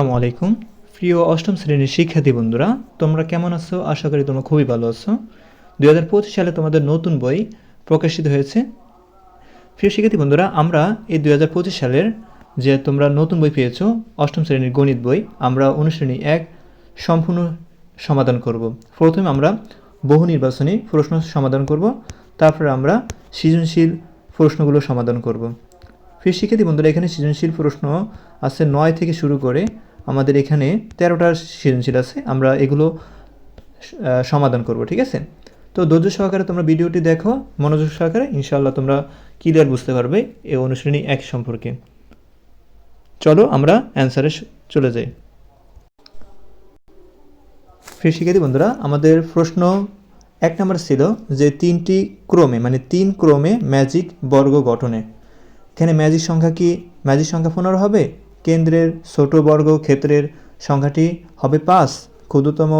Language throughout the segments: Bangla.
আসসালামু আলাইকুম। প্রিয় অষ্টম শ্রেণির শিক্ষার্থী বন্ধুরা, তোমরা কেমন আছো? আশা করি তোমরা খুবই ভালো আছো। দুই হাজার পঁচিশ সালে তোমাদের নতুন বই প্রকাশিত হয়েছে। প্রিয় শিক্ষার্থী বন্ধুরা, আমরা এই দুই হাজার পঁচিশ সালের যে তোমরা নতুন বই পেয়েছ, অষ্টম শ্রেণির গণিত বই, আমরা অনুশ্রেণী এক সম্পূর্ণ সমাধান করব। প্রথমে আমরা বহু নির্বাচনী প্রশ্ন সমাধান করব, তারপরে আমরা সৃজনশীল প্রশ্নগুলো সমাধান করব। ফির শিক্ষার্থী বন্ধুরা, এখানে সৃজনশীল প্রশ্ন আছে নয় থেকে শুরু করে আমাদের এখানে তেরোটা সৃজনশীল আছে, আমরা এগুলো সমাধান করব, ঠিক আছে? তো ধৈর্য সহকারে তোমরা ভিডিওটি দেখো, মনোযোগ সহকারে ইনশাল্লাহ তোমরা ক্লিয়ার বুঝতে পারবে এই অনুশ্রেণী এক সম্পর্কে। চলো আমরা অ্যান্সারে চলে যাই। প্রিয় শিক্ষার্থী বন্ধুরা, আমাদের প্রশ্ন এক নম্বর ছিল যে তিনটি ক্রমে মানে তিন ক্রমে ম্যাজিক বর্গ গঠনে, এখানে ম্যাজিক সংখ্যা কি ম্যাজিক সংখ্যা পনেরো হবে? কেন্দ্রের ছোট বর্গ ক্ষেত্রের সংখ্যাটি হবে পাঁচ। ক্ষুদ্রতম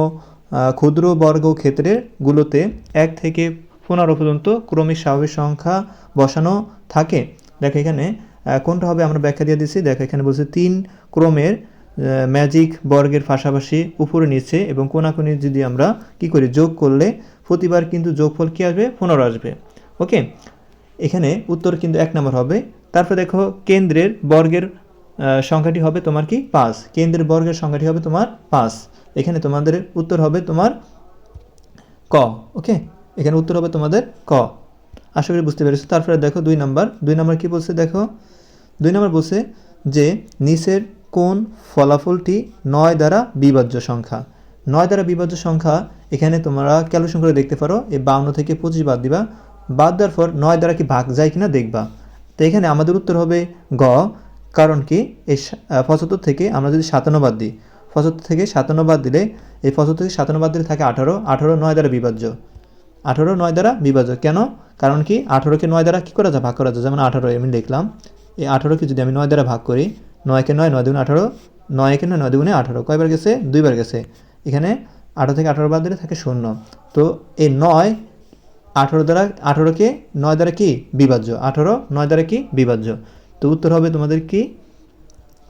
ক্ষুদ্র বর্গ ক্ষেত্রের গুলোতে এক থেকে পনেরো পর্যন্ত ক্রমিক স্বাভাবিক সংখ্যা বসানো থাকে। দেখো এখানে কোনটা হবে আমরা ব্যাখ্যা দিয়ে দিচ্ছি। দেখো এখানে বলছে তিন ক্রমের ম্যাজিক বর্গের পাশাপাশি উপরে নিচে এবং কোনাকুনি যদি আমরা কি করি, যোগ করলে প্রতিবার কিন্তু যোগফল কী আসবে? পনেরো আসবে। ওকে? এখানে উত্তর কিন্তু এক নম্বর হবে। তারপর দেখো কেন্দ্রের বর্গের সংখ্যাটি হবে তোমার কি? পাঁচ। কেন্দ্রের বর্গের সংখ্যাটি হবে তোমার পাঁচ। এখানে তোমাদের উত্তর হবে তোমার ক, ওকে? এখানে উত্তর হবে তোমাদের ক। আশা করি বুঝতে পেরেছ। তারপরে দেখো দুই নাম্বার। দুই নাম্বার কি বলছে দেখো? দুই নাম্বার বলছে যে নিচের কোন ফলাফলটি নয় দ্বারা বিভাজ্য সংখ্যা। নয় দ্বারা বিভাজ্য সংখ্যা, এখানে তোমরা ক্যালকুলেশন করে দেখতে পারো। এই বাউন্ন থেকে পঁচিশ বাদ দিবা। বাদ দেওয়ার পর নয় দ্বারা কি ভাগ যায় কিনা দেখবা। তো এখানে আমাদের উত্তর হবে গ। কারণ কি? এই পঁচাত্তর থেকে আমরা যদি সাতান্ন বাদ দিই পঁচাত্তর থেকে সাতান্ন বাদ দিলে এই পঁচাত্তর থেকে সাতান্ন বাদ দিলে থাকে আঠারো আঠারো নয় দ্বারা বিভাজ্য। আঠারো নয় দ্বারা বিভাজ্য। কেন? কারণ কি? আঠারোকে নয় দ্বারা কী করা যায়? ভাগ করা যায়। যেমন আঠারো, আমি লিখলাম, এই আঠারোকে যদি আমি নয় দ্বারা ভাগ করি, নয়কে নয় নয় দুগুণে আঠারো নয় একে নয় নয় দুগুণে আঠারো। কয়বার গেছে? দুইবার গেছে। এখানে আঠারো থেকে আঠারো বাদ দিলে থাকে শূন্য। তো এই নয় আঠারো দ্বারা, আঠারোকে নয় দ্বারা কি বিভাজ্য? আঠারো নয় দ্বারা কি বিভাজ্য? তো উত্তর হবে তোমাদের কি?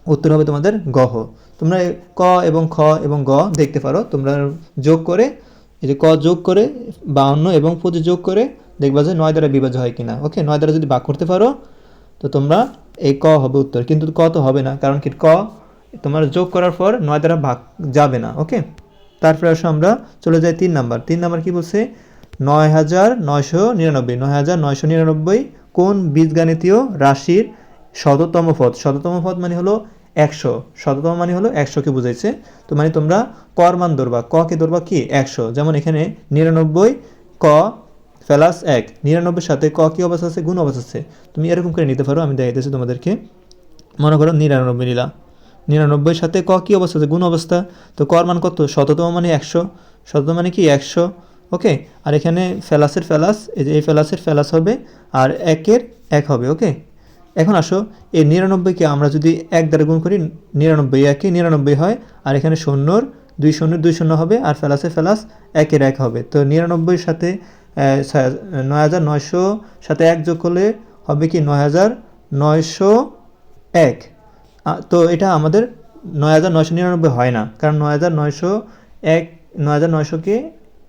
উত্তর হবে তোমাদের গহ তোমরা ক এবং খ এবং গ দেখতে পারো। তোমরা যোগ করে, এই যে ক যোগ করে, বাউন্ন এবং পঁচিশ যোগ করে দেখবা যে নয় দ্বারা বিভাজ্য হয় কিনা। ওকে? নয় দ্বারা যদি ভাগ করতে পারো, তো তোমরা এই ক হবে উত্তর। কিন্তু ক তো হবে না, কারণ কি ক তোমার যোগ করার পর নয় দ্বারা ভাগ যাবে না, ওকে? তারপরে আসো আমরা, চলে যাই তিন নাম্বার। তিন নাম্বার কি বলছে? নয় হাজার নয়শো নিরানব্বই। নয় হাজার নয়শো নিরানব্বই কোন বীজগাণিতীয় রাশির শততম পদ। শততম পদ মানে হলো একশো। শততম মানে হলো একশোকে বুঝাইছে। তো মানে তোমরা কর মান ধরবা। ককে ধরবা? কি? একশো। যেমন এখানে নিরানব্বই ক প্লাস এক। নিরানব্বই সাথে ক কী অবস্থা আছে? গুণ অবস্থা আছে। তুমি এরকম করে নিতে পারো, আমি দেখাইতেছি তোমাদেরকে। মনে করো নিরানব্বই নিলা। নিরানব্বই সাথে ক কী অবস্থা আছে? গুণ অবস্থা। তো কর মান কত? শততম মানে একশো। শততম মানে কি? একশো। ওকে? আর এখানে ফেলাসের ফেলাস, এই যে এই ফেলাসের ফেলাস হবে, আর একের এক হবে, ওকে? এখন আসো, এই নিরানব্বইকে আমরা যদি এক দ্বারা গুণ করি, নিরানব্বই একে নিরানব্বই হয়, আর এখানে শূন্যর দুই শূন্য দুই শূন্য হবে, আর ফেলাসে ফেলাস একের এক হবে। তো নিরানব্বইয়ের সাথে নয় হাজার নয়শো সাথে এক যোগ করলে হবে কি নয় হাজার নয়শো এক। তো এটা আমাদের নয় হাজার নয়শো নিরানব্বই হয় না, কারণ নয় হাজার নয়শো এক, নয় হাজার নয়শোকে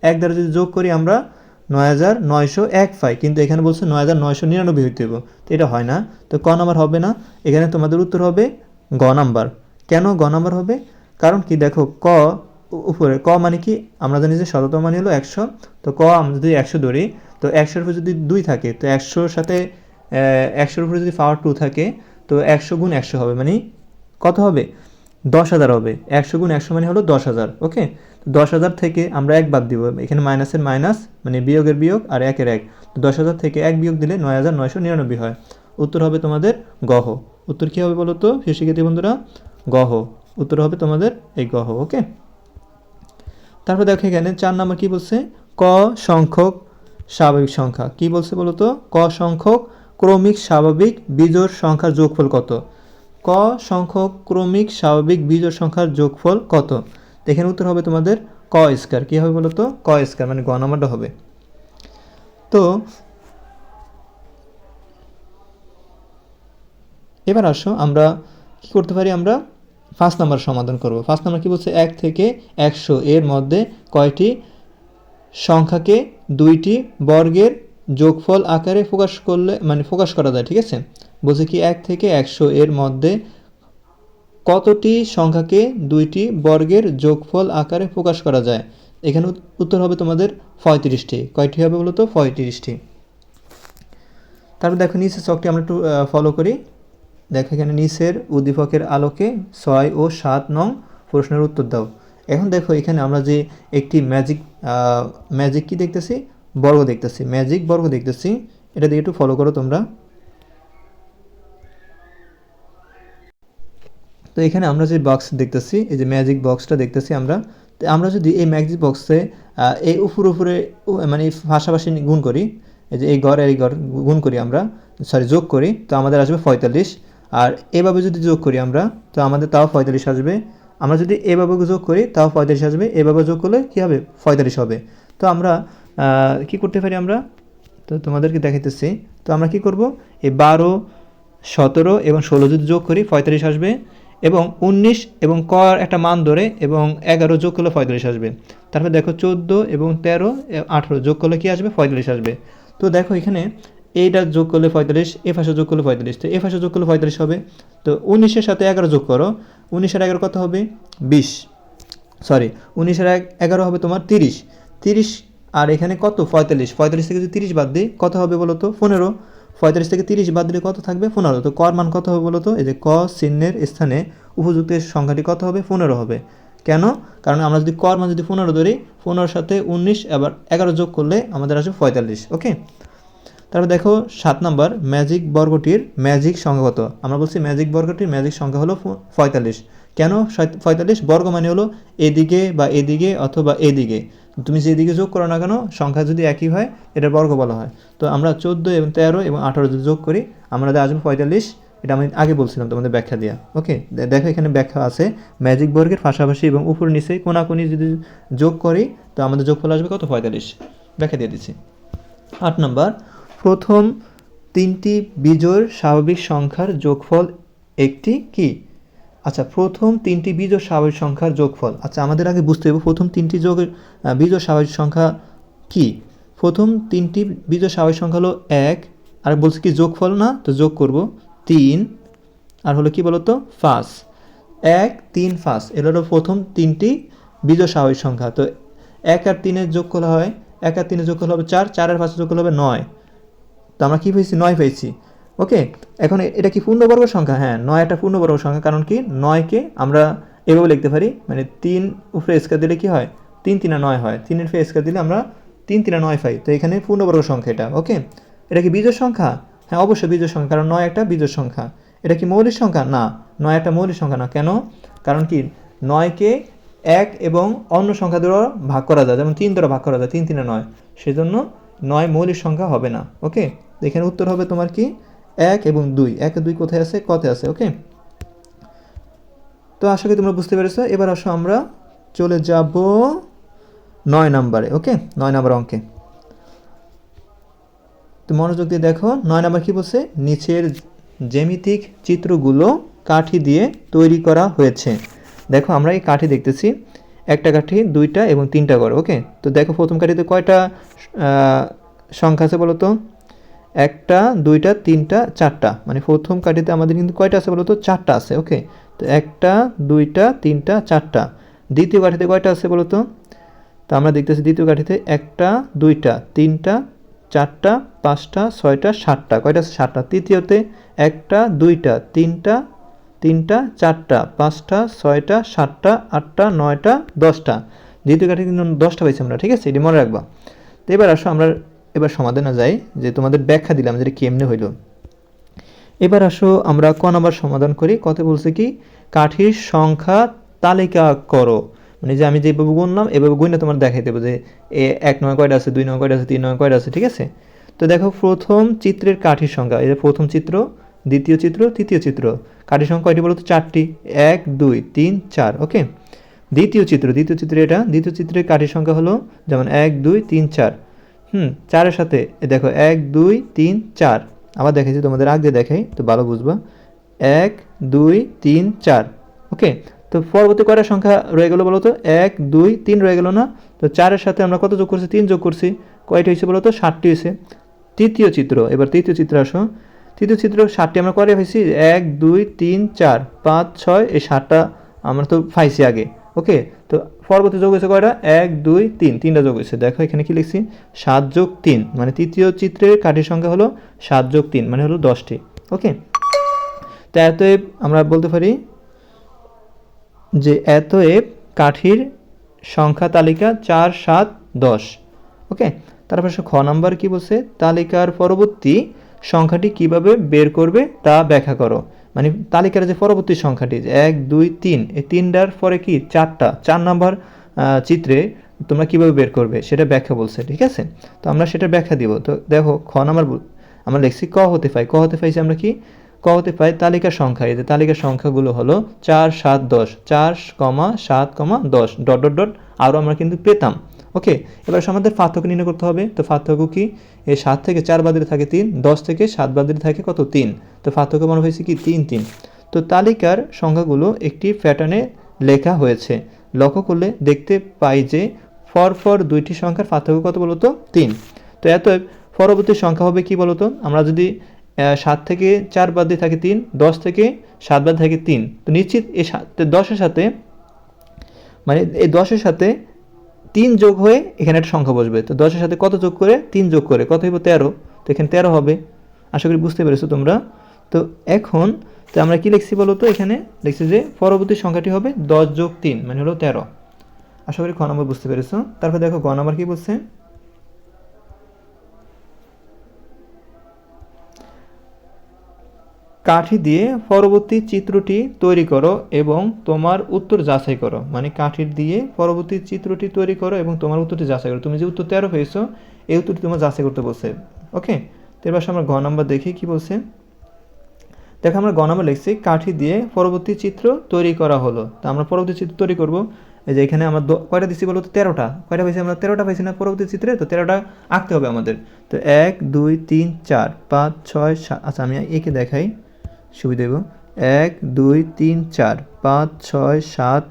এক দ্বারা যদি যোগ করি আমরা নয় হাজার নয়শো এক পাই কিন্তু এখানে বলছে নয় হাজার নয়শো নিরানব্বই হইতে হবে তো এটা হয় না। তো ক নাম্বার হবে না? এখানে তোমাদের উত্তর হবে গ নাম্বার। কেন গ নাম্বার হবে? কারণ কি দেখো, ক উপরে, ক মানে কি? আমরা জানি যে শততম মানে হলো একশো। তো ক আমরা যদি একশো ধরি, তো একশোর উপরে যদি দুই থাকে, তো একশোর সাথে একশোর উপরে যদি পাওয়ার টু থাকে, তো একশো গুণ একশো হবে। মানে কত হবে? দশ হাজার হবে। একশো গুণ একশো মানে হলো দশ হাজার ওকে দশ হাজার থেকে আমরা এক বাদ দিব। এখানে মাইনাসের মাইনাস মানে বিয়োগের বিয়োগ আর একের এক। তো দশ হাজার থেকে এক বিয়োগ দিলে নয় হাজার নয়শো নিরানব্বই হয়। উত্তর হবে তোমাদের গহ। উত্তর কী হবে বলো তো শিক্ষার্থী বন্ধুরা? গহ। উত্তর হবে তোমাদের এই গহ ওকে তারপর দেখো এখানে চার নম্বর কি বলছে? ক সংখ্যক স্বাভাবিক সংখ্যা। কি বলছে বলো তো ক সংখ্যক ক্রমিক স্বাভাবিক বিজোড় সংখ্যার যোগফল কত? ক সংখ্যক ক্রমিক স্বাভাবিক বিজোড় সংখ্যার যোগফল কত? এখানে উত্তর হবে তোমাদের ক স্কয়ার। কী হবে বলো তো ক স্কয়ার মানে গ হবে। তো এবার আসো, আমরা কি করতে পারি? আমরা ফার্স্ট নাম্বার সমাধান করব। ফার্স্ট নাম্বার কি বলছে? এক থেকে একশো। এর মধ্যে কয়টি সংখ্যাকে দুইটি বর্গের যোগফল আকারে প্রকাশ করলে মানে প্রকাশ করা যায়, ঠিক আছে? বলছে কি এক থেকে একশো এর মধ্যে কতটি সংখ্যাকে দুইটি বর্গের যোগফল আকারে প্রকাশ করা যায়? এখানে উত্তর হবে তোমাদের পঁয়ত্রিশটি। কয়টি হবে বলো তো? পঁয়ত্রিশটি। তারপর দেখো, নিচের চকটি আমরা একটু ফলো করি। দেখো এখানে নিচের উদ্দীপকের আলোকে ছয় ও সাত নং প্রশ্নের উত্তর দাও। এখন দেখো, এখানে আমরা যে একটি ম্যাজিক ম্যাজিক কি দেখতেছি? বর্গ দেখতেছি। ম্যাজিক বর্গ দেখতেছি। এটা দিয়ে একটু ফলো করো তোমরা। তো এখানে আমরা যে বক্স দেখতেছি, এই যে ম্যাজিক বক্সটা দেখতেছি আমরা, তো আমরা যদি এই ম্যাজিক বক্সে এই উপর উপরে মানে পাশাপাশি গুণ করি, এই যে এই আর এই ঘর গুণ করি আমরা সরি যোগ করি, তো আমাদের আসবে পঁয়তাল্লিশ। আর এভাবে যদি যোগ করি আমরা, তো আমাদের তাও পঁয়তাল্লিশ আসবে। আমরা যদি এভাবে যোগ করি, তাও পঁয়তাল্লিশ আসবে। এভাবে যোগ করলে কী হবে? পঁয়তাল্লিশ হবে। তো আমরা কি করতে পারি আমরা? তো তোমাদেরকে দেখাইতেছি। তো আমরা কি করব? এই বারো, সতেরো এবং ষোলো যদি যোগ করি, পঁয়তাল্লিশ আসবে। এবং উনিশ এবং কর একটা মান ধরে এবং এগারো যোগ করলে পঁয়তাল্লিশ আসবে। তারপর দেখো চোদ্দ এবং তেরো আঠেরো যোগ করলে কী আসবে? পঁয়তাল্লিশ আসবে। তো দেখো এখানে এইটা যোগ করলে পঁয়তাল্লিশ, এ পাশে যোগ করলে পঁয়তাল্লিশ। তো এ পাশে যোগ করলে পঁয়তাল্লিশ হবে। তো উনিশের সাথে এগারো যোগ করো। উনিশের এগারো কত হবে? বিশ। সরি, উনিশের এগারো হবে তোমার তিরিশ। তিরিশ আর এখানে কত? পঁয়তাল্লিশ। পঁয়তাল্লিশ থেকে যদি তিরিশ বাদ দিই, কত হবে বলো তো? পনেরো। পঁয়তাল্লিশ থেকে তিরিশ বাদ দিলে কত থাকবে? পনেরো। তো কর মান কত হবে বলো তো এই যে ক চিহ্নের স্থানে উপযুক্ত সংখ্যাটি কত হবে? পনেরো হবে। কেন? কারণ আমরা যদি কর মান যদি পনেরো ধরি, পনেরোর সাথে উনিশ আবার এগারো যোগ করলে আমাদের আসবে পঁয়তাল্লিশ, ওকে? তারপর দেখো, সাত নাম্বার ম্যাজিক বর্গটির ম্যাজিক সংখ্যা কত? আমরা বলছি ম্যাজিক বর্গটির ম্যাজিক সংখ্যা হলো পঁয়তাল্লিশ। কেন? পঁয়তাল্লিশ বর্গ মানে হলো এদিকে বা এদিকে অথবা এদিকে। তুমি যেদিকে যোগ করো না কেন, সংখ্যা যদি একই হয় এটা বর্গ বলা হয়। তো আমরা চোদ্দ এবং তেরো এবং আঠারো যদি যোগ করি আমাদের আসবে পঁয়তাল্লিশ, এটা আমি আগে বলছিলাম তোমাদের ব্যাখ্যা দেওয়া ওকে দেখো এখানে ব্যাখ্যা আছে ম্যাজিক বর্গের পাশাপাশি এবং উপর নিচে কোনাকুনি যদি যোগ করি, তো আমাদের যোগফল আসবে কত? পঁয়তাল্লিশ। ব্যাখ্যা দিয়ে দিচ্ছি। আট নম্বর, প্রথম তিনটি বিজোড় স্বাভাবিক সংখ্যার যোগফল একটি কি? আচ্ছা প্রথম তিনটি বিজোড় স্বাভাবিক সংখ্যার যোগফল। আচ্ছা আমাদের আগে বুঝতে হবে প্রথম তিনটি যোগের আহ, বিজোড় স্বাভাবিক সংখ্যা কি? প্রথম তিনটি বিজোড় স্বাভাবিক সংখ্যা হলো এক আর বলছে কি যোগফল না? তো যোগ করব তিন আর হলো কি বলতো? পাঁচ। এক তিন পাঁচ এগুলো হলো প্রথম তিনটি বিজোড় স্বাভাবিক সংখ্যা। তো এক আর তিনের যোগ করা হয় এক আর তিনের যোগ করলে হবে চার চার আর পাঁচের যোগ করলে হবে নয়। তো আমরা কী পেয়েছি? নয় পেয়েছি। ওকে, এখন এটা কি পূর্ণবর্গ সংখ্যা? হ্যাঁ নয় একটা পূর্ণবর্গ সংখ্যা, কারণ কি? নয়কে আমরা এভাবে লিখতে পারি মানে তিন উপরে স্কার দিলে কি হয়? তিন তিনা নয় হয়। তিনের ফে স্কার দিলে আমরা তিন তিনা নয় পাই। তো এখানে পূর্ণবর্গ সংখ্যা এটা, ওকে? এটা কি বীজের সংখ্যা? হ্যাঁ অবশ্যই বীজের সংখ্যা, কারণ নয় একটা বীজের সংখ্যা। এটা কি মৌলিক সংখ্যা? না, নয় একটা মৌলিক সংখ্যা না। কেন? কারণ কি? নয়কে এক এবং অন্য সংখ্যা দ্বারা ভাগ করা যায়, যেমন তিন দ্বারা ভাগ করা যায়, তিন তিনে নয়। সেজন্য নয় মৌলিক সংখ্যা হবে না, ওকে? এখানে উত্তর হবে তোমার কি? এক এবং দুই। এক দুই কোথায় আছে? কতে আছে, ওকে? তো আশা করি তোমরা বুঝতে পেরেছ। এবার আসো আমরা চলে যাব নয় নাম্বারে, ওকে? নয় নাম্বার অঙ্কে। তো মনোযোগ দিয়ে দেখো, নয় নাম্বার কি বলছে? নিচের জ্যামিতিক চিত্রগুলো কাঠি দিয়ে তৈরি করা হয়েছে। দেখো, আমরা এই কাঠি দেখতেছি। একটা কাঠি, দুইটা এবং তিনটা করে ওকে? তো দেখো প্রথম কাঠিতে কয়টা সংখ্যা আছে বলো তো? একটা, দুইটা, তিনটা, চারটা। মানে প্রথম কাঠিতে আমাদের কিন্তু কয়টা আছে বলো তো চারটা আছে, ওকে? তো একটা, দুইটা, তিনটা, চারটা। দ্বিতীয় কাঠিতে কয়টা আছে বলো তো তো আমরা দেখতেছি দ্বিতীয় কাঠিতে একটা, দুইটা, তিনটা, চারটা, পাঁচটা, ছয়টা, সাতটা। কয়টা আছে? সাতটা। তৃতীয়তে একটা, দুইটা, তিনটা তিনটা, চারটা, পাঁচটা, ছয়টা, সাতটা, আটটা, নয়টা, দশটা। দ্বিতীয় কাঠি কিন্তু দশটা পাইছি আমরা, ঠিক আছে? এটি মনে রাখবা। তো এবার আসো আমরা এবার সমাধানে যাই, যে তোমাদের ব্যাখ্যা দিলাম যে এটা কেমনে হইল। এবার আসো আমরা ক নাম্বার সমাধান করি কত বলছে কি, কাঠির সংখ্যা তালিকা করো। মানে যে আমি যেভাবে গুনলাম, এভাবে গুনে তোমার দেখাই দেবো যে এ এক নয় কয়টা আছে, দুই নয় কয়টা আছে, তিন নয় কয়টা আছে, ঠিক আছে? তো দেখো প্রথম চিত্রের কাঠির সংখ্যা যে প্রথম চিত্র, দ্বিতীয় চিত্র, তৃতীয় চিত্র। কাঠির সংখ্যা কয়টি বলতো? চারটি। এক, দুই, তিন, চার, ওকে? দ্বিতীয় চিত্র দ্বিতীয় চিত্র এটা। দ্বিতীয় চিত্রের কাঠির সংখ্যা হলো যেমন এক, দুই, তিন, চার। হুম, চারের সাথে দেখো, এক, দুই, তিন, চার। আবার দেখেছি তোমাদের, আগে দেখাই, তো ভালো বুঝবা। এক, দুই, তিন, চার। ওকে, তো পরবর্তী কয়টা সংখ্যা রয়ে গেলো বলো তো? এক, দুই, তিন রয়ে গেলো না? তো চারের সাথে আমরা কত যোগ করছি? তিন যোগ করছি। কয়টা হয়েছে বলো তো? ষাটটি হয়েছে। তৃতীয় চিত্র, এবার তৃতীয় চিত্র আসো। তৃতীয় চিত্র ষাটটি আমরা কয়টা হয়েছি? এক, দুই, তিন, চার। পাঁচ, ছয়, এই ষাটটা আমরা তো পাইছি আগে। ওকে, তো পরবর্তী যোগ হয়েছে কয়টা? এক, দুই, তিন, তিনটা যোগ হয়েছে। দেখো এখানে কি লিখছি? সাত যোগ তিন মানে তৃতীয় চিত্রের কাঠির সংখ্যা হলো সাত যোগ তিন মানে হলো দশটি। ওকে? তো এতএব আমরা বলতে পারি যে এতএব কাঠির সংখ্যা তালিকা চার, সাত, দশ। ওকে? তারপর খ নাম্বার কি বলছে? তালিকার পরবর্তী সংখ্যাটি কীভাবে বের করবে তা ব্যাখ্যা করো। মানে তালিকার যে পরবর্তী সংখ্যাটি, যে এক, দুই, তিন, এই তিনটার পরে কি চারটা, চার নাম্বার চিত্রে তোমরা কীভাবে বের করবে সেটা ব্যাখ্যা বলছে, ঠিক আছে? তো আমরা সেটা ব্যাখ্যা দিব। তো দেখো, খ নাম্বার আমরা লিখছি ক হতে পাই। ক হতে পাইছি আমরা কি? ক হতে পাই তালিকার সংখ্যা। এই যে তালিকার সংখ্যাগুলো হলো চার, সাত, দশ। চার, কমা, সাত, কমা, দশ। Dot dot dot. আরও আমরা কিন্তু পেতাম। ওকে এবার আমাদের পার্থক্য নির্ণয় করতে হবে। তো পার্থক্য কি? এই সাত থেকে চার বাদিরে থাকে তিন, দশ থেকে সাত বাদিরে থাকে কত? তিন। তো পার্থক্য মনে হয়েছে কি? তিন তিন। তো তালিকার সংখ্যাগুলো একটি প্যাটার্নে লেখা হয়েছে। লক্ষ্য করলে দেখতে পাই যে ফর ফর দুইটি সংখ্যার পার্থক্য কত বলতো? তিন। তো এত পরবর্তী সংখ্যা হবে কি বলতো? আমরা যদি সাত থেকে চার বাদ দিয়ে থাকে তিন, দশ থেকে সাত বাদ থাকে তিন। তো নিশ্চিত এই সাত, দশের সাথে মানে এই দশের সাথে তিন যোগ হয়ে এখানে একটা সংখ্যা বসবে। তো দশের সাথে কত যোগ করে? তিন যোগ করে। কত হইব? তেরো। তো এখানে তেরো হবে। আশা করি বুঝতে পেরেছ তোমরা। তো এখন, তো আমরা কি লিখছি বলো তো এখানে? লিখছি যে পরবর্তী সংখ্যাটি হবে দশ যোগ তিন মানে হলো তেরো। আশা করি খ নম্বর বুঝতে পেরেছ। তারপর দেখো গ নম্বর কী বলছে? কাঠি দিয়ে পরবর্তী চিত্রটি তৈরি করো এবং তোমার উত্তর যাচাই করো। মানে কাঠির দিয়ে পরবর্তী চিত্রটি তৈরি করো এবং তোমার উত্তরটি যাচাই করো। তুমি যে উত্তর তেরো পেয়েছ এই উত্তরটি তোমার যাচাই করতে বলছে। ওকে? তো এবার আমরা ঘ নাম্বার দেখি কি বলছে। দেখো আমরা গ নাম্বার লিখছি, কাঠি দিয়ে পরবর্তী চিত্র তৈরি করা হলো। তো আমরা পরবর্তী চিত্র তৈরি করব। এই যে এখানে আমরা কয়টা দিচ্ছি বলো তো? তেরোটা। কয়টা পাইছি আমরা? তেরোটা পাইছি না পরবর্তী চিত্রে? তো তেরোটা আঁকতে হবে আমাদের। তো এক, দুই, তিন, চার, পাঁচ, ছয়, সাত। আচ্ছা আমি একে দেখাই। সুবিধা দেব এক, দুই, তিন, চার, পাঁচ, ছয়, সাত,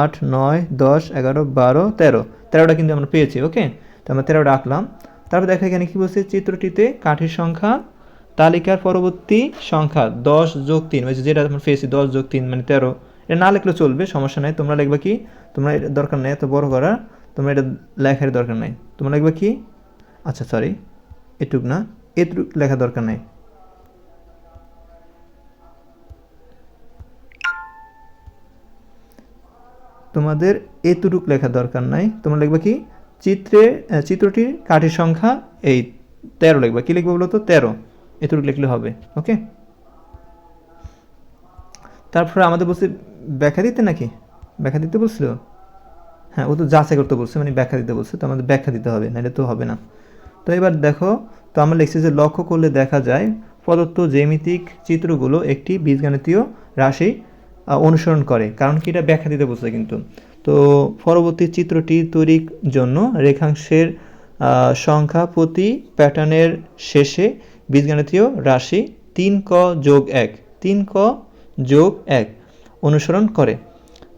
আট, নয়, দশ, এগারো, বারো, তেরো। তেরোটা কিন্তু আমরা পেয়েছি, ওকে? তো আমরা তেরোটা আঁকলাম। তারপর দেখা এখানে কি বলছে? চিত্রটিতে কাঠির সংখ্যা, তালিকার পরবর্তী সংখ্যা, দশ যোগ তিন। ওই যেটা আমরা পেয়েছি, দশ যোগ তিন মানে তেরো। এটা না লিখলে চলবে, সমস্যা নাই। তোমরা লিখবে কি? তোমরা এটা দরকার নেই, এত বড় করা। তোমরা এটা লেখার দরকার নাই। তোমরা লিখবে কি? আচ্ছা সরি এটুক না, এটুক লেখা দরকার নাই। তোমাদের এতটুক লেখা দরকার নাই। তোমরা লিখবে কি? চিত্রে চিত্রটির কাঠির সংখ্যা এই তেরো লিখবে। কি লিখবে বলো তো তেরো। এতটুকু লিখলে হবে, ওকে? তারপরে আমাদের বলছে, ব্যাখ্যা দিতে নাকি? ব্যাখ্যা দিতে বলছিল? হ্যাঁ ও তো যাচাই করতে বলছে মানে ব্যাখ্যা দিতে বলছে, তো আমাদের ব্যাখ্যা দিতে হবে, নাহলে তো হবে না। তো এবার দেখো, তো আমরা লিখছি যে লক্ষ্য করলে দেখা যায়, প্রদত্ত জ্যামিতিক চিত্রগুলো একটি বীজগণিতীয় রাশি অনুসরণ করে। কারণ কি? এটা ব্যাখ্যা দিতে বলছে কিন্তু। তো পরবর্তী চিত্রটি তৈরির জন্য রেখাংশের সংখ্যা প্রতি প্যাটার্নের শেষে বীজগণিতীয় রাশি তিন ক যোগ এক, তিন ক যোগ এক অনুসরণ করে।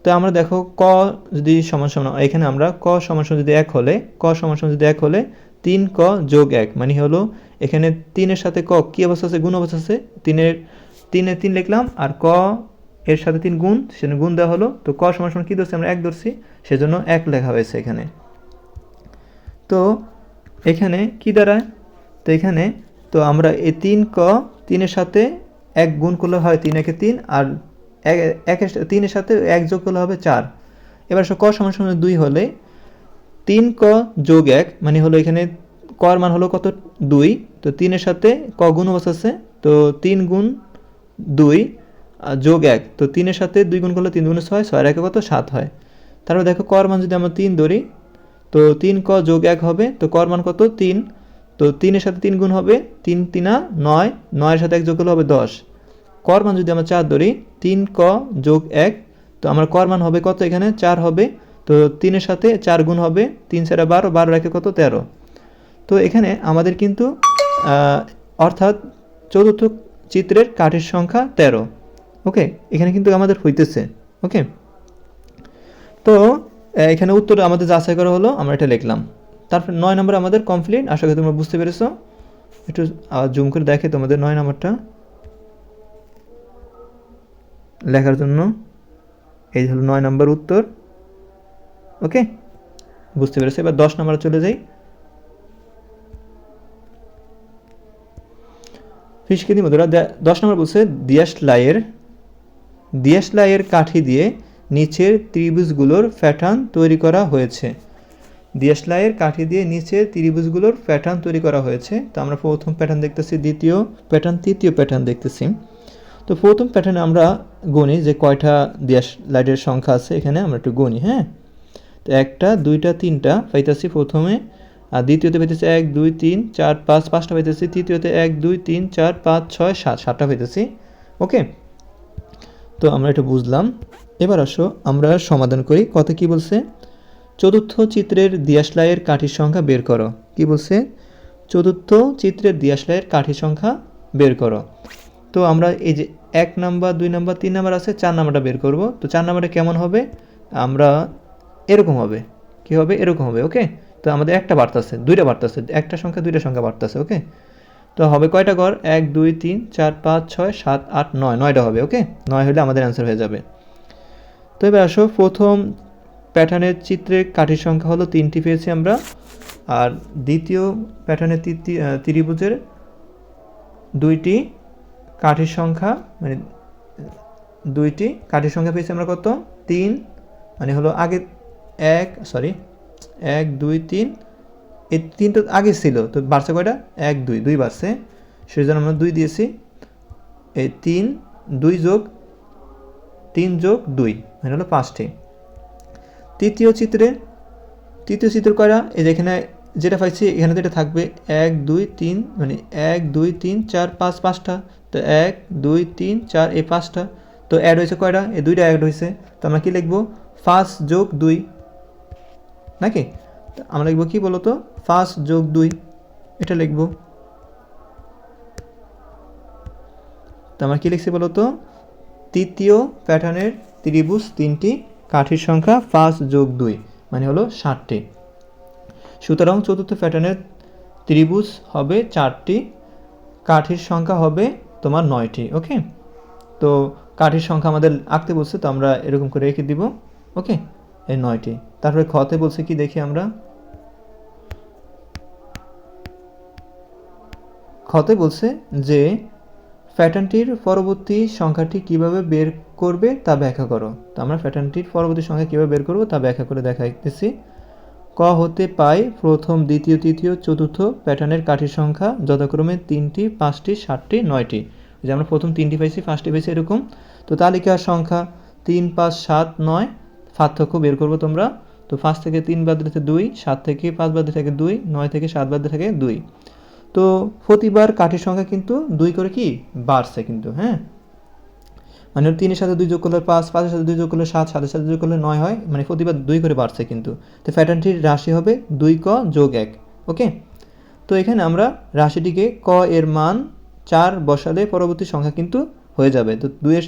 তো আমরা দেখো ক যদি সমান সমান, এখানে আমরা ক সমান সমান যদি এক হলে, ক সমান সমান যদি এক হলে তিন ক যোগ এক মানে হলো এখানে তিনের সাথে ক কি অবস্থা আছে? গুণ অবস্থা আছে? তিনের, তিনে তিন লিখলাম আর ক এর সাথে তিন গুণ সেখানে গুণ দেওয়া হলো। তো ক সমান সমান কী ধরছি? আমরা এক ধরছি, সেজন্য এক লেখা হয়েছে এখানে। তো এখানে কি দাঁড়ায়? তো এখানে, তো আমরা এই তিন ক তিনের সাথে এক গুণ করলে হয় তিন, একে তিন, আর এক, একের তিনের সাথে এক যোগ করলে হবে চার। এবার ক সমান সমান দুই হলে, তিন ক যোগ এক মানে হলো এখানে কর মান হলো কত? দুই। তো তিনের সাথে ক গুণ অবস্থা আছে, তো তিন গুণ দুই যোগ এক, তো তিনের সাথে দুই গুণ করলে তিন গুণ ছয় ছয় আর একে কত? সাত হয়। তারপর দেখো, কর মান যদি আমরা তিন ধরি, তো তিন ক যোগ এক হবে, তো কর মান কত? তিন। তো তিনের সাথে তিন গুণ হবে, তিন তিনা নয়, নয়ের সাথে এক যোগ করলে হবে দশ। কর মান যদি আমরা চার ধরি, তিন ক যোগ এক, তো আমার কর মান হবে কত এখানে? চার হবে, তো তিনের সাথে চার গুণ হবে, তিন চারে বারো বারো একে কত? তেরো। তো এখানে আমাদের কিন্তু অর্থাৎ চতুর্থ চিত্রের কাঠের সংখ্যা তেরো। ওকে, এখানে কিন্তু আমাদের হইতেছে, ওকে? তো এখানে উত্তর আমাদের যাচাই করা হলো, আমরা এটা লিখলাম। তারপর নয় নম্বর আমাদের কমপ্লিট আশা করি তোমরা বুঝতে পেরেছ। একটু জুম করে দেখে তোমাদের নয় নম্বরটা। লেখার জন্য, এই হলো নয় নম্বর উত্তর, ওকে? বুঝতে পেরেছ? এবার দশ নম্বরে চলে যাই। দিব ধরা দশ নম্বর বলছে দিয়াশলাইয়ের দিয়াশলাইয়ের কাঠি দিয়ে নিচের ত্রিভুজগুলোর প্যাটার্ন তৈরি করা হয়েছে। দিয়াশলাইয়ের কাঠি দিয়ে নিচের ত্রিভুজগুলোর প্যাটার্ন তৈরি করা হয়েছে। তো আমরা প্রথম প্যাটার্ন দেখতেছি, দ্বিতীয় প্যাটার্ন, তৃতীয় প্যাটার্ন দেখতেছি। তো প্রথম প্যাটার্নে আমরা গণি যে কয়টা দিয়াশ লাইটের সংখ্যা আছে, এখানে আমরা একটু গণি হ্যাঁ? তো একটা, দুইটা, তিনটা পাইতেছি প্রথমে, আর দ্বিতীয়তে পাইতেছি এক, দুই, তিন, চার, পাঁচ, পাঁচটা পাইতেছি, তৃতীয়তে এক, দুই, তিন, চার, পাঁচ, ছয়, সাত, সাতটা পাইতেছি। ওকে? তো আমরা এটা বুঝলাম। এবার আসো, আমরা সমাধান করি। কত কি বলছে? চতুর্থ চিত্রের দিয়াশলাইয়ের কাঠির সংখ্যা বের করো। কি বলছে? চতুর্থ চিত্রের দিয়াশলাইয়ের কাঠির সংখ্যা বের করো। তো আমরা এই যে এক নাম্বার, দুই নাম্বার, তিন নাম্বার আছে, চার নাম্বারটা বের করব। তো চার নাম্বারটা কেমন হবে? আমরা এরকম হবে। কি হবে? এরকম হবে, ওকে? তো আমাদের একটা বার্তা আছে দুইটা বাড়তেছে, একটা সংখ্যা, দুইটা সংখ্যা বাড়তেছে, ওকে? তো হবে কয়টা ঘর এক, দুই, তিন, চার, পাঁচ, ছয়, সাত, আট, নয়। নয়টা হবে, ওকে? নয় হলে আমাদের অ্যান্সার হয়ে যাবে। তো এবার আসো, প্রথম প্যাটার্নের চিত্রে কাঠির সংখ্যা হলো তিনটি পেয়েছি আমরা। আর দ্বিতীয় প্যাটার্নের ত্রিভুজের দুইটি কাঠির সংখ্যা মানে দুইটি কাঠির সংখ্যা পেয়েছি আমরা কত? তিন মানে হলো আগে এক সরি এক, দুই, তিন এই তিনটা আগে ছিল, তো বাড়ছে কয়টা? এক, দুই দুই বাড়ছে। সেই জন্য আমরা দুই দিয়েছি। এই তিন, দুই যোগ, তিন যোগ দুই মানে হলো পাঁচটি। তৃতীয় চিত্রে, তৃতীয় চিত্র করা এই যে এখানে যেটা পাইছি, এখানে এটা থাকবে এক, দুই, তিন মানে এক, দুই, তিন, চার, পাঁচ, পাঁচটা। তো এক, দুই, তিন, চার, এই পাঁচটা। তো অ্যাড হয়েছে কয়টা? এই দুইটা অ্যাড হয়েছে। তো আমরা কি লিখব? পাঁচ যোগ দুই। নাকি? আমরা লিখব কি বলতো? পাঁচ যোগ দুই, এটা লিখব। আমরা কি লিখছি বলতো? তৃতীয় প্যাটার্নের ত্রিভুজ তিনটি, কাঠির সংখ্যা পাঁচ যোগ দুই মানে হলো ষাটটি। সুতরাং চতুর্থ প্যাটার্নের ত্রিভুজ হবে চারটি, কাঠির সংখ্যা হবে তোমার নয়টি, ওকে? তো কাঠির সংখ্যা আমাদের আঁকতে বলছে, তো আমরা এরকম করে রেখে দিব, ওকে? এই নয়টি। তারপরে খতে বলছে কি দেখি আমরা? খতে বলছে যে প্যাটার্নটির পরবর্তী সংখ্যাটি কীভাবে বের করবে তা ব্যাখ্যা করো। তো আমরা প্যাটার্নটির পরবর্তী সংখ্যা কীভাবে বের করব তা ব্যাখ্যা করে দেখাইতেছি। ক হতে পাই প্রথম, দ্বিতীয়, তৃতীয়, চতুর্থ প্যাটার্নের কাঠির সংখ্যা, যথাক্রমে তিনটি, পাঁচটি, সাতটি, নয়টি। যে আমরা প্রথম তিনটি পাইছি, পাঁচটি পাইছি এরকম। তো তালিকার সংখ্যা তিন, পাঁচ, সাত, নয় পার্থক্য বের করব তোমরা। তো পাঁচ থেকে তিন বাদ থাকে দুই, সাত থেকে পাঁচ বাদ থাকে দুই, নয় থেকে সাত বাদ থাকে দুই। তো প্রতিবার কাঠির সংখ্যা কিন্তু দুই করে কি? বাড়ছে কিন্তু হ্যাঁ? মানে তিনের সাথে দুই যোগ করলে পাঁচ, পাঁচের সাথে দুই যোগ করলে সাত, সাতের সাথে যোগ করলে নয় হয় মানে প্রতিবার দুই করে বাড়ছে কিন্তু। তো প্যাটার্নটির রাশি হবে দুই ক যোগ এক, ওকে? তো এখানে আমরা রাশিটিকে ক এর মান চার বসালে পরবর্তী সংখ্যা কিন্তু হয়ে যাবে। তো দুইয়ের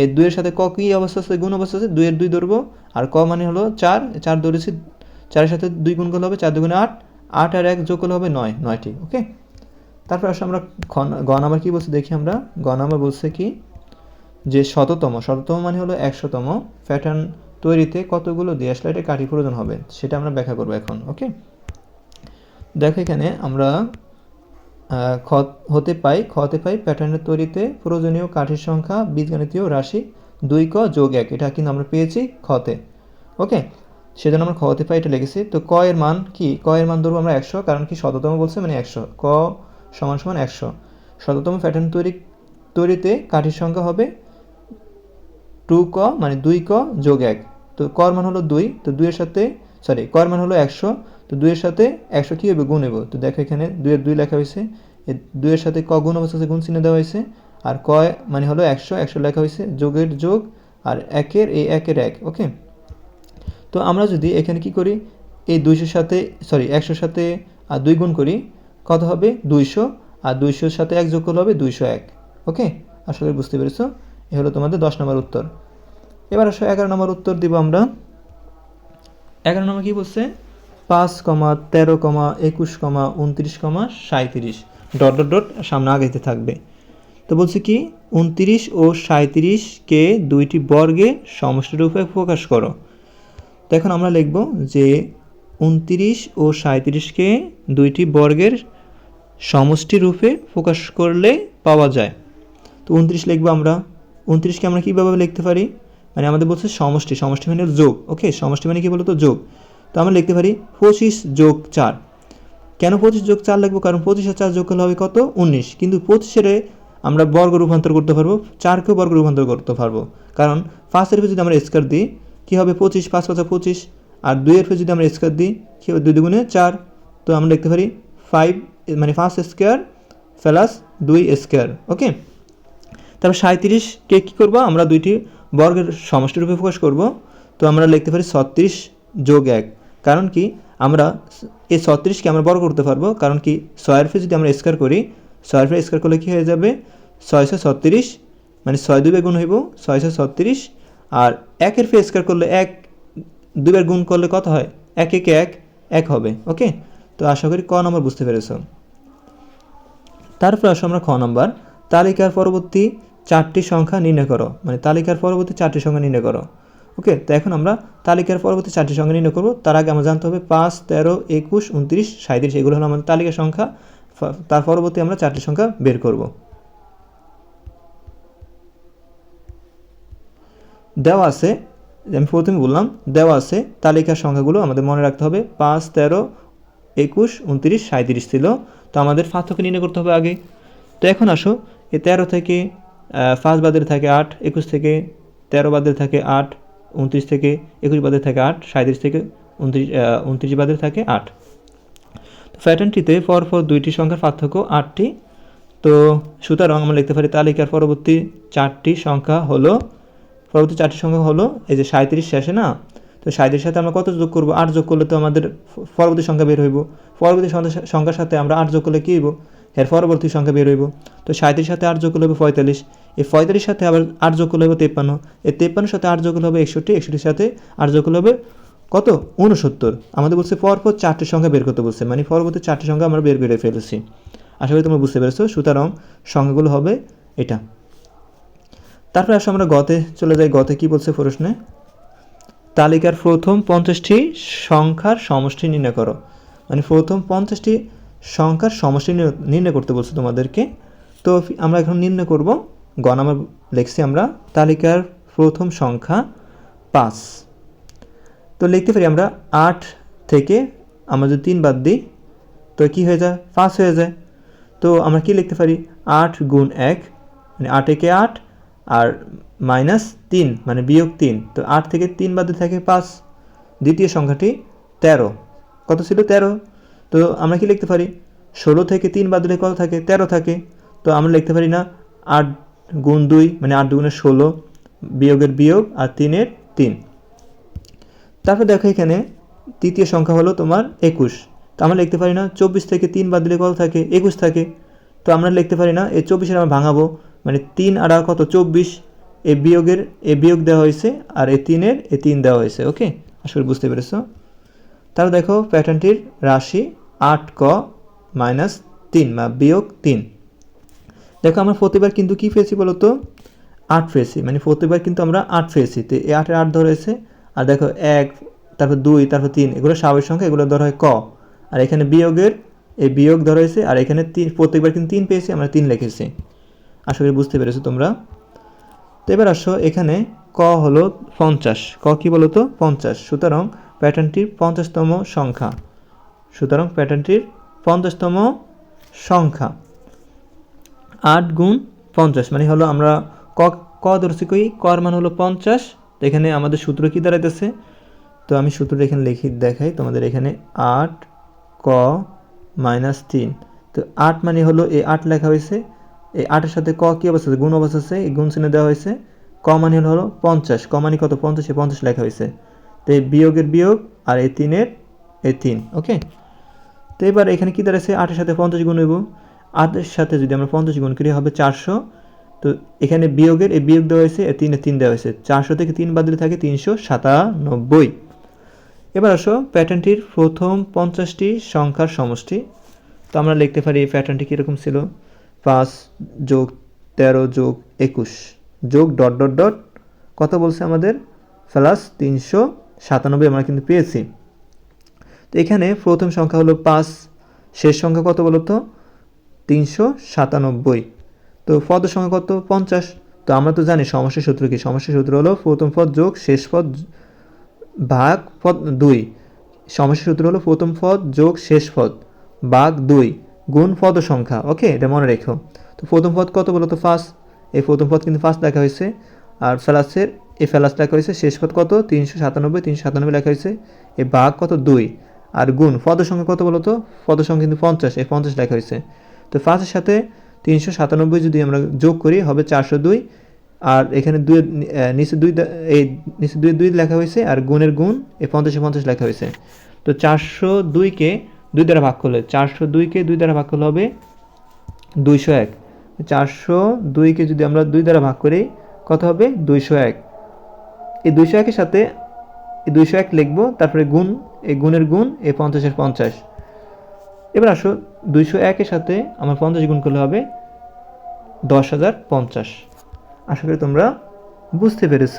এই দুইয়ের সাথে ক কী অবস্থা আছে, গুণ অবস্থা আছে, দুইয়ের দুই ধরবো। আর ক মানে হলো চার চার ধরেছি, চারের সাথে দুই গুণ করলে হবে চার দুগুণে আট আট আর এক যোগ করলে হবে নয় নয়টি ওকে? তারপর আসলে আমরা গ নাম্বার কী বলছে দেখি আমরা, গ নাম্বার বলছে কি, যে শততম শততম মানে হলো একশোতম, প্যাটার্ন তৈরিতে কতগুলো দিয়াশলাইটের কাঠি প্রয়োজন হবে, সেটা আমরা ব্যাখ্যা করব এখন, ওকে? দেখো এখানে আমরা খ হতে পাই খ হতে পাই প্যাটার্নের তৈরিতে প্রয়োজনীয় কাঠির সংখ্যা, বীজগণিতীয় রাশি দুই ক যোগ এক, এটা কিন্তু আমরা পেয়েছি খতে ওকে সেজন্য আমরা খ হতে পাই এটা লিখেছি। তো ক এর মান কি? ক এর মান ধরবো আমরা একশো, কারণ কি শততম বলছে মানে একশো। ক সমান সমান একশো। শততম প্যাটার্ন তৈরি, তৈরিতে কাঠির সংখ্যা হবে টু ক মানে দুই ক যোগ এক। তো কর মান হলো দুই, তো দুইয়ের সাথে সরি কর মান হলো একশো তো দুইয়ের সাথে একশো কী হবে গুণ নেব তো দেখো এখানে দুইয়ের দুই লেখা হয়েছে দুইয়ের সাথে ক গুণ অবস্থাতে গুণ চিহ্ন দেওয়া হয়েছে আর ক মানে হলো একশো একশো লেখা হয়েছে যোগের যোগ আর একের, এই একের এক, ওকে? তো আমরা যদি এখানে কি করি? এই দুইশোর সাথে সরি একশোর সাথে আর দুই গুণ করি, কত হবে? দুইশো। আর দুইশোর সাথে এক যোগ করলে হবে দুইশো এক, ওকে? আসলে বুঝতে পেরেছ? এ হলো তোমাদের দশ নম্বর উত্তর। এবার আসো এগারো নম্বর উত্তর দিব আমরা। এগারো নম্বর কী বলছে? পাঁচ কমা তেরো কমা একুশ কমা উনত্রিশ কমা সাঁত্রিশ ডট ডট ডট, সামনে আগাইতে থাকবে। তো বলছে কি, উনত্রিশ ও সাঁত্রিশকে দুইটি বর্গে সমষ্টিরূপে প্রকাশ করো। তো এখন আমরা লিখব যে উনত্রিশ ও সাঁত্রিশকে দুইটি বর্গের সমষ্টি রূপে প্রকাশ করলে পাওয়া যায়। তো উনত্রিশ লিখব আমরা। উনত্রিশকে আমরা কীভাবে লিখতে পারি? মানে আমাদের বলছে সমষ্টি। সমষ্টি মানে যোগ। ওকে, সমষ্টি মানে কি বলতো? যোগ। তো আমরা লিখতে পারি পঁচিশ যোগ চার। কেন পঁচিশ যোগ চার লিখব? কারণ পঁচিশ আর চার যোগ করলে হবে কত? উনিশ। কিন্তু পঁচিশের আমরা বর্গ রূপান্তর করতে পারব, চারকেও বর্গ রূপান্তর করতে পারব। কারণ পাঁচের ফে যদি আমরা স্কোয়ার দিই, কী হবে? পঁচিশ, পাঁচ পাঁচা পঁচিশ। আর দুইয়ের ফে যদি আমরা স্কোয়ার দিই, কী হবে? দুই দুগুণে চার। তো আমরা লিখতে পারি ফাইভ মানে পাঁচ স্কোয়ার প্লাস দুই স্কোয়ার ওকে তারপর সাঁত্রিশকে কী করব? আমরা দুইটি বর্গের সমষ্টিরূপে প্রকাশ করব। তো আমরা লিখতে পারি ছত্রিশ যোগ এক। কারণ কি? আমরা এই ছত্রিশকে আমরা বর্গ করতে পারব। কারণ কি? ছয়ের ফে যদি আমরা স্কোয়ার করি ছয়ের ফে স্কোয়ার করলে কী হয়ে যাবে? ছয়শো ছত্রিশ মানে ছয় দুবে গুণ হইব ছয়শো ছত্রিশ। আর একের ফে স্কোয়ার করলে এক দুইবার গুণ করলে কত হয়? এক, একে, এক এক হবে, ওকে? তো আশা করি ক নম্বর বুঝতে পেরেছ। তারপর আসো আমরা খ নম্বর। তালিকার পরবর্তী চারটি সংখ্যা নির্ণয় করো। মানে তালিকার পরবর্তী চারটি সংখ্যা নির্ণয় করো। ওকে, তো এখন আমরা তালিকার পরবর্তী চারটি সংখ্যা নির্ণয় করব। তার আগে আমরা জানতে হবে পাঁচ, তেরো, একুশ, উনত্রিশ সাঁত্রিশ এগুলো হলো আমাদের তালিকার সংখ্যা। তার পরবর্তী আমরা চারটি সংখ্যা বের করব। দেওয়া আছে, আমি প্রথমে বললাম, দেওয়া আছে তালিকার সংখ্যাগুলো আমাদের মনে রাখতে হবে। পাঁচ, তেরো, একুশ, উনত্রিশ সাঁত্রিশ ছিল। তো আমাদের পার্থক্য নির্ণয় করতে হবে আগে। তো এখন আসো এই তেরো থেকে পাঁচ বাদের থাকে আট, একুশ থেকে তেরো বাদের থাকে আট উনত্রিশ থেকে একুশ বাদের থাকে আট সাঁত্রিশ থেকে উনত্রিশ উনত্রিশ বাদের থাকে আট। তো প্যাটার্নটিতে পরপর দুইটি সংখ্যার পার্থক্য আটটি। তো সুতরাং আমরা লিখতে পারি তালিকার পরবর্তী চারটি সংখ্যা হলো, পরবর্তী চারটি সংখ্যা হলো, এই যে সাঁত্রিশ শেষে না? তো সাঁত্রিশ সাথে আমরা কত যোগ করব? আট যোগ করলে তো আমাদের পরবর্তী সংখ্যা বের হইব। পরবর্তী সংখ্যার সাথে আমরা আট যোগ করলে কী হইব? এর পরবর্তী সংখ্যা বের হইব। তো সাঁত্রিশ সাথে আট যোগ হবে পঁয়তাল্লিশ। এই পঁয়তাল্লিশ সাথে আবার আট যোগ হবে তেপ্পান্ন। এই তেপ্পান্ন সাথে আট যোগ হবে একষট্টি একষট্টির সাথে আট যোগ হবে কত? উনসত্তর আমাদের বলছে পরপর চারটি সংখ্যা বের করতে বলছে মানে পরবর্তী চারটি সংখ্যা আমরা বের করে ফেলেছি। আশা করি তোমরা বুঝতে পেরেছ। সুতরাং সংখ্যাগুলো হবে এটা। তারপরে আসলে আমরা গতে, চলে যাই গতে, কি বলছে প্রশ্নে? তালিকার প্রথম পঞ্চাশটি সংখ্যার সমষ্টি নির্ণয় করো। মানে প্রথম পঞ্চাশটি সংখ্যার সমষ্টি নির্ণয় করতে বলছে তোমাদেরকে। তো আমরা এখন নির্ণয় করব। গ নাম্বার লিখছি আমরা, তালিকার প্রথম সংখ্যা পাঁচ। তো লিখতে পারি আমরা আট থেকে আমরা যদি তিন বাদ দিই, তো কী হয়ে যায়? পাঁচ হয়ে যায়। তো আমরা কি লিখতে পারি? আট গুণ এক মানে আট একে আট, আর মাইনাস তিন মানে বিয়োগ তিন। তো আট থেকে তিন বাদে থাকে পাঁচ। দ্বিতীয় সংখ্যাটি তেরো। কত ছিল? তেরো। তো আমরা কি লিখতে পারি? ষোলো থেকে তিন বাদ কত থাকে? তেরো থাকে। তো আমরা লিখতে পারি না আট গুণ দুই মানে আট দুগুণের ষোলো বিয়োগের বিয়োগ আর তিনের তিন। তারপর দেখো এখানে তৃতীয় সংখ্যা হলো তোমার একুশ। তো আমরা লিখতে পারি না চব্বিশ থেকে তিন বাদ দিলে কত থাকে? একুশ থাকে। তো আমরা লিখতে পারি না এই চব্বিশের আমরা ভাঙাবো মানে তিন আর কত? চব্বিশ। এ বিয়োগের, এ বিয়োগ দেওয়া হয়েছে আর এ তিনের, এ তিন দেওয়া হয়েছে, ওকে? আসলে বুঝতে পেরেছ। তাহলে দেখো প্যাটার্নটির রাশি আট ক মাইনাস তিন, বা বিয়োগ তিন। দেখো আমরা প্রতিবার কিন্তু কী পেয়েছি বলো তো? আট পেয়েছি মানে প্রতিবার কিন্তু আমরা আট পেয়েছি। তো এই আটের আট ধরেছে আর দেখো এক, তারপর দুই, তারপর তিন, এগুলো স্বাভাবিক সংখ্যা, এগুলো ধরা হয় ক। আর এখানে বিয়োগের, এই বিয়োগ ধরা হয়েছে, আর এখানে তিন প্রত্যেকবার কিন্তু তিন পেয়েছি, আমরা তিন লিখেছি। আশা করি বুঝতে পেরেছ তোমরা? তো এবার আসো, এখানে ক হলো পঞ্চাশ। ক কী বলো তো? পঞ্চাশ। সুতরাং প্যাটার্নটির পঞ্চাশতম সংখ্যা। সুতরাং প্যাটার্নটির পঞ্চাশতম সংখ্যা। আট গুণ পঞ্চাশ মানে হলো আমরা ক ক ধরছি কই? কর মান হলো পঞ্চাশ। এখানে আমাদের সূত্র কী দাঁড়াইতেছে? তো আমি সূত্রটা এখানে লিখি, দেখাই তোমাদের এখানে আট ক মাইনাস তিন। তো আট মানে হলো এই আট লেখা হয়েছে। এই আটের সাথে ক কী অবস্থা আছে? গুণ অবস্থা আছে, এই গুণ চিহ্ন দেওয়া হয়েছে। ক মানে হলো পঞ্চাশ। ক মানে কত? পঞ্চাশে পঞ্চাশ লেখা হয়েছে। তো এই বিয়োগের বিয়োগ আর এই তিনের, এই তিন ওকে তো এবার এখানে কী দাঁড়াচ্ছে আটের সাথে পঞ্চাশ গুণ হইব। আটের সাথে যদি আমরা পঞ্চাশ গুণ করি, হবে চারশো। তো এখানে বিয়োগের, এই বিয়োগ দেওয়া হয়েছে তিনে তিন দেওয়া হয়েছে। চারশো থেকে তিন বাদ দিলে থাকে তিনশো সাতানব্বই। এবার আসো প্যাটার্নটির প্রথম পঞ্চাশটি সংখ্যার সমষ্টি। তো আমরা লিখতে পারি এই প্যাটার্নটি কীরকম ছিল? পাঁচ যোগ তেরো যোগ একুশ। যোগ ডট ডট ডট। কত বলছে আমাদের? প্লাস তিনশো সাতানব্বই আমরা কিন্তু পেয়েছি। এখানে প্রথম সংখ্যা হলো পাঁচ, শেষ সংখ্যা কত বলো তো তিনশো সাতানব্বই। তো পদ সংখ্যা কত? পঞ্চাশ। তো আমরা তো জানি সমস্যার সূত্র কি? সমস্যার সূত্র হলো প্রথম পদ যোগ, শেষ পদ ভাগ পদ দুই। সমস্যার সূত্র হলো প্রথম পদ যোগ, শেষ পদ ভাগ দুই গুণ পদ সংখ্যা। ওকে, এটা মনে রেখো। তো প্রথম পদ কত বলো তো ফার্স্ট এই প্রথম পদ কিন্তু ফার্স্ট লেখা হয়েছে। আর ফেলাসের, এই ফেলাস লেখা হয়েছে, শেষ পদ কত? তিনশো সাতানব্বই তিনশো সাতানব্বই লেখা হয়েছে। এই ভাগ কত? দুই। আর গুণ পদ সংখ্যা কত বলো তো পদ সংখ্যা কিন্তু পঞ্চাশ, এই পঞ্চাশ লেখা হয়েছে। তো ফার্স্টের সাথে তিনশো সাতানব্বই যদি আমরা যোগ করি, হবে চারশো দুই। আর এখানে দুই নিচে দুই এই নিচে দুই দুই লেখা হয়েছে, আর গুণের গুণ, এই পঞ্চাশে পঞ্চাশ লেখা হয়েছে। তো চারশো দুইকে দুই দ্বারা ভাগ করলে, চারশো দুইকে দুই দ্বারা ভাগ করলে হবে দুইশো এক। চারশো দুইকে যদি আমরা দুই দ্বারা ভাগ করি, কত হবে? দুইশো এক। এই দুইশো একের সাথে এই দুইশো এক লিখব, তারপরে গুণ, এই গুণের গুণ, এই পঞ্চাশের পঞ্চাশ। এবার আসো, দুইশো একের সাথে আমার পঞ্চাশ গুণ করলে হবে দশ হাজার পঞ্চাশ। আশা করি তোমরা বুঝতে পেরেছ।